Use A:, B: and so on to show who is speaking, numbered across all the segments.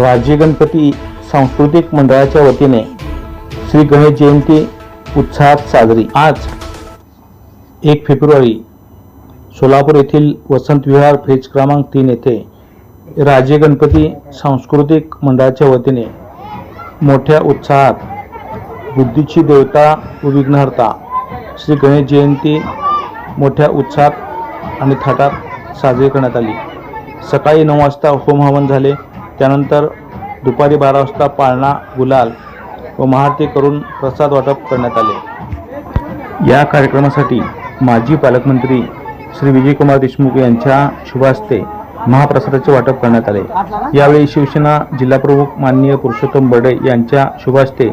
A: राजे गणपती सांस्कृतिक मंडळाच्या वतीने श्री गणेश जयंती उत्साहात साजरी. आज एक फेब्रुवारी सोलापूर येथील वसंत विहार फेज क्रमांक तीन येथे राजे गणपती सांस्कृतिक मंडळाच्या वतीने मोठ्या उत्साहात बुद्धीची देवता व विघ्नहर्ता श्री गणेश जयंती मोठ्या उत्साहात आणि थाटात साजरी करण्यात आली. सकाळी नऊ वाजता होम हवन झाले. त्यानंतर दुपारी बारा वाजता पाळणा गुलाल व महाआरती करून प्रसाद वाटप करण्यात आले. या कार्यक्रमासाठी माजी पालकमंत्री श्री विजयकुमार देशमुख यांच्या शुभ हस्ते महाप्रसादाचे वाटप करण्यात आले. यावेळी शिवसेना जिल्हाप्रमुख माननीय पुरुषोत्तम बर्डे यांच्या शुभ हस्ते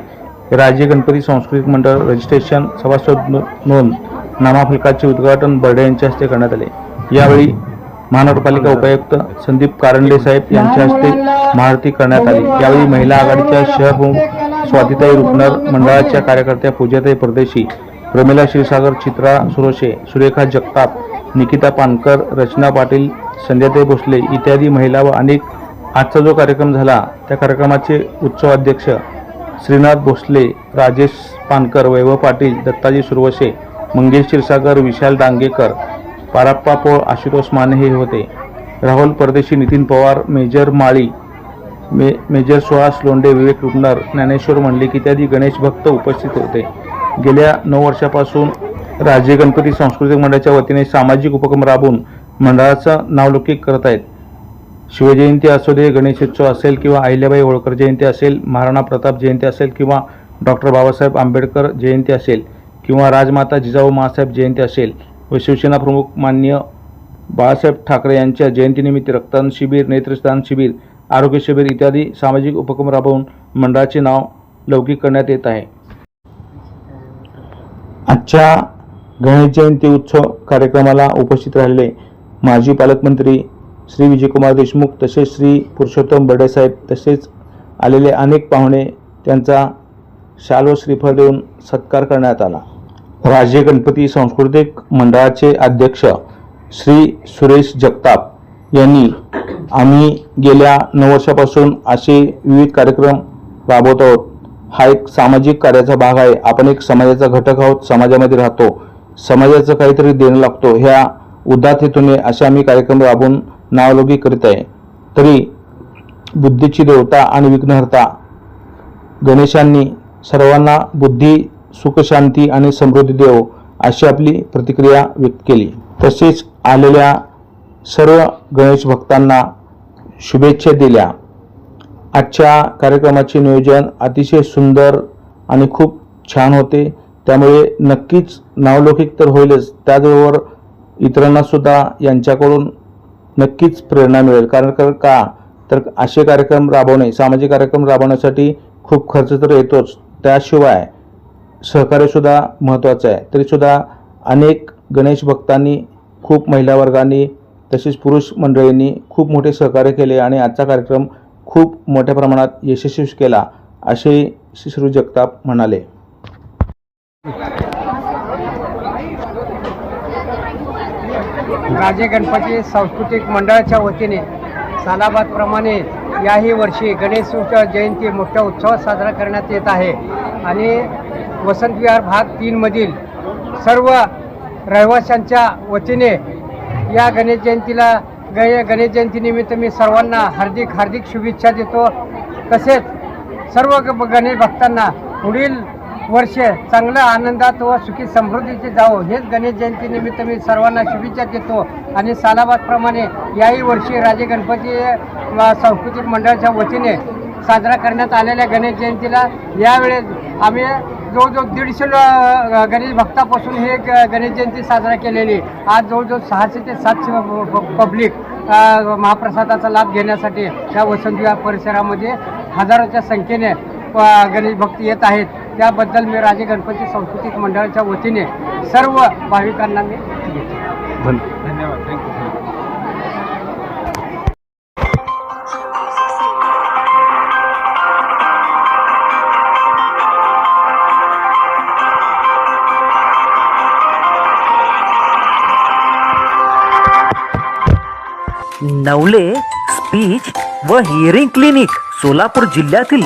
A: राजे गणपती सांस्कृतिक मंडळ रजिस्ट्रेशन सभासद नोंद नामाफलकाचे उद्घाटन बर्डे यांच्या हस्ते करण्यात आले. यावेळी महानगरपालिका उपायुक्त संदीप कारंडे साहेब यांच्या हस्ते महाआरती करण्यात आली. यावेळी महिला आघाडीच्या शहर स्वातीताई रुपनर मंडळाच्या कार्यकर्त्या पूजाताई परदेशी प्रमिला क्षीरसागर चित्रा सुरोशे सुरेखा जगताप निकिता पानकर रचना पाटील संध्याताई भोसले इत्यादी महिला व अनेक आजचा जो कार्यक्रम झाला त्या कार्यक्रमाचे उत्सव अध्यक्ष श्रीनाथ भोसले राजेश पानकर वैभव पाटील दत्ताजी सुरवशे मंगेश क्षीरसागर विशाल डांगेकर पाराप्पा पोळ आशुतोष माने हे होते. राहुल परदेशी नितीन पवार मेजर माळी मे मेजर सुहास लोंडे विवेक रुपनर ज्ञानेश्वर मंडलिक इत्यादी गणेश भक्त उपस्थित होते. गेल्या नऊ वर्षापासून राजे गणपती सांस्कृतिक मंडळाच्या वतीने सामाजिक उपक्रम राबवून मंडळाचं नावलौकिक करत आहेत. शिवजयंती असू दे गणेशोत्सव असेल किंवा अहिल्याबाई होळकर जयंती असेल महाराणा प्रताप जयंती असेल किंवा डॉक्टर बाबासाहेब आंबेडकर जयंती असेल किंवा राजमाता जिजाऊ महासाहेब जयंती असेल व शिवसेना प्रमुख बाळासाहेब ठाकरे यांच्या जयंतीनिमित्त रक्तदान शिबिर नेत्रदान शिबिर आरोग्य शिबिर इत्यादी सामाजिक उपक्रम राबवून मंडळाचे नाव लौकिक करण्यात येत आहे. आजच्या गणेश जयंती उत्सव कार्यक्रमाला उपस्थित राहिलेले माजी पालकमंत्री श्री विजयकुमार देशमुख तसेच श्री पुरुषोत्तम बर्डेसाहेब तसेच आलेले अनेक पाहुणे त्यांचा शाल व श्रीफळ देऊन सत्कार करण्यात आला. राजे गणपती सांस्कृतिक मंडळाचे अध्यक्ष श्री सुरेश जगताप यांनी आम्ही गेल्या नऊ वर्षापासून असे विविध कार्यक्रम राबवत आहोत. हा एक सामाजिक कार्याचा भाग आहे. आपण एक समाजाचा घटक आहोत. समाजामध्ये राहतो. समाजाचं काहीतरी देणं लागतो. ह्या उदात हेतूने असे आम्ही कार्यक्रम राबवून नावलौकिक करीत आहे. तरी बुद्धीची देवता आणि विघ्नहर्ता गणेशांनी सर्वांना बुद्धी सुखशांती आणि समृद्धी देव अशी आपली प्रतिक्रिया व्यक्त केली. तसेच आलेल्या सर्व गणेश भक्तांना शुभेच्छा दिल्या. आजच्या कार्यक्रमाचे नियोजन अतिशय सुंदर आणि खूप छान होते. त्यामुळे नक्कीच नावलौकिक तर होईलच. त्याचबरोबर इतरांनासुद्धा यांच्याकडून नक्कीच प्रेरणा मिळेल. कारण कारण का? तर असे कार्यक्रम राबवणे सामाजिक कार्यक्रम राबवण्यासाठी खूप खर्च तर येतोच. त्याशिवाय सहकार्यसुद्धा महत्त्वाचं आहे. तरीसुद्धा अनेक गणेश भक्तांनी खूप महिला वर्गांनी तसेच पुरुष मंडळींनी खूप मोठे सहकार्य केले आणि आजचा कार्यक्रम खूप मोठ्या प्रमाणात यशस्वी केला असे श्री श्री जगताप म्हणाले.
B: राजे गणपती सांस्कृतिक मंडळाच्या वतीने सालाबादप्रमाणे याही वर्षी गणेश उत्सव जयंती मोठ्या उत्सवात साजरा करण्यात येत आहे. आणि वसंतविहार भाग तीनमधील सर्व रहिवाशांच्या वतीने या गणेश जयंतीला ग गणेश जयंतीनिमित्त मी सर्वांना हार्दिक हार्दिक शुभेच्छा देतो. तसेच सर्व ग गणेश भक्तांना पुढील वर्ष चांगलं आनंदात व सुखी समृद्धीचे जावो. हेच गणेश जयंतीनिमित्त मी सर्वांना शुभेच्छा देतो आणि सालाबादप्रमाणे याही वर्षी राजे गणपती सांस्कृतिक मंडळाच्या वतीने साजरा करण्यात आलेल्या गणेश जयंतीला. यावेळेस आम्ही जवळजवळ दीडशे गणेश भक्तापासून हे गणेश जयंती साजरा केलेली. आज जवळजवळ सहाशे ते सातशे प- पब्लिक महाप्रसादाचा लाभ घेण्यासाठी या वसंत परिसरामध्ये हजारोच्या संख्येने गणेश भक्त येत आहेत. त्याबद्दल मी राजे गणपती सांस्कृतिक मंडळाच्या वतीने सर्व भाविकांना मी
A: धन्यवाद. थँक्यू
C: नवले स्पीच व हिअरिंग क्लिनिक सोलापूर जिल्ह्यातील